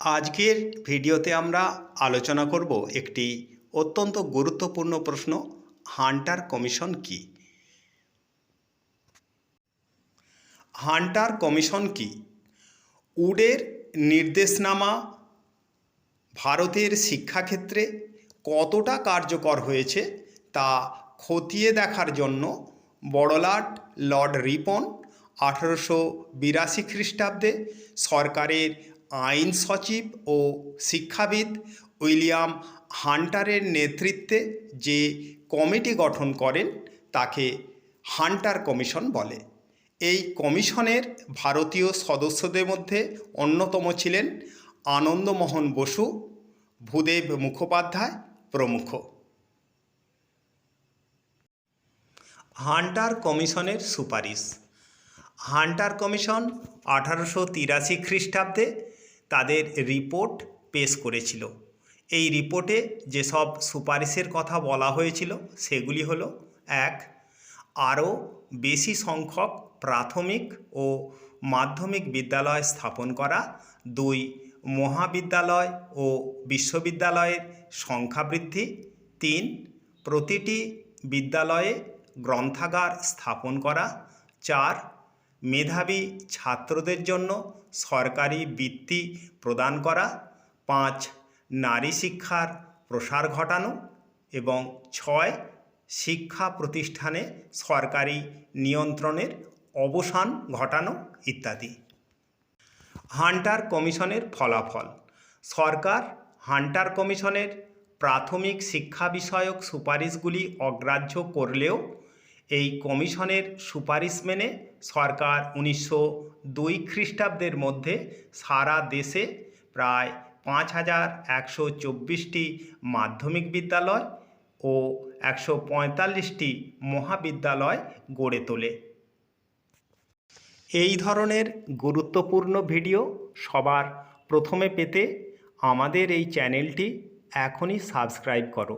আজকের ভিডিওতে আমরা আলোচনা করব একটি অত্যন্ত গুরুত্বপূর্ণ প্রশ্ন, হান্টার কমিশন কি? হান্টার কমিশন কি? উডের নির্দেশনামা ভারতের শিক্ষাক্ষেত্রে কতটা কার্যকর হয়েছে তা খতিয়ে দেখার জন্য বড়লাট লর্ড রিপন আঠেরোশো বিরাশি খ্রিস্টাব্দে সরকারের আইন সচিব ও শিক্ষাবিদ উইলিয়াম হান্টারের নেতৃত্বে যে কমিটি গঠন করেন, তাকে হান্টার কমিশন বলে। এই কমিশনের ভারতীয় সদস্যদের মধ্যে অন্যতম ছিলেন আনন্দমোহন বসু, ভূদেব মুখোপাধ্যায় প্রমুখ। হান্টার কমিশনের সুপারিশ। হান্টার কমিশন আঠারোশো তিরাশি খ্রিস্টাব্দে তাদের রিপোর্ট পেশ করেছিল। এই রিপোর্টে যেসব সুপারিশের কথা বলা হয়েছিল, সেগুলি হলো, এক, আরও বেশি সংখ্যক প্রাথমিক ও মাধ্যমিক বিদ্যালয় স্থাপন করা। দুই, মহাবিদ্যালয় ও বিশ্ববিদ্যালয়ের সংখ্যা বৃদ্ধি। তিন, প্রতিটি বিদ্যালয়ে গ্রন্থাগার স্থাপন করা। চার মেধাবী ছাত্রদের জন্য সরকারি বৃত্তি প্রদান করা, পাঁচ, নারী শিক্ষার প্রসার ঘটানো এবং ছয়, শিক্ষা প্রতিষ্ঠানে সরকারি নিয়ন্ত্রণের অবসান ঘটানো ইত্যাদি। হান্টার কমিশনের ফলাফল। সরকার হান্টার কমিশনের প্রাথমিক শিক্ষা বিষয়ক সুপারিশগুলি অগ্রাহ্য করলেও এই কমিশনের সুপারিশ মেনে সরকার উনিশশো দুই খ্রিস্টাব্দের মধ্যে সারা দেশে প্রায় পাঁচ হাজার একশো চব্বিশটি মাধ্যমিক বিদ্যালয় ও একশো পঁয়তাল্লিশটি মহাবিদ্যালয় গড়ে তোলে। এই ধরনের গুরুত্বপূর্ণ ভিডিও সবার প্রথমে পেতে আমাদের এই চ্যানেলটি এখনই সাবস্ক্রাইব করো।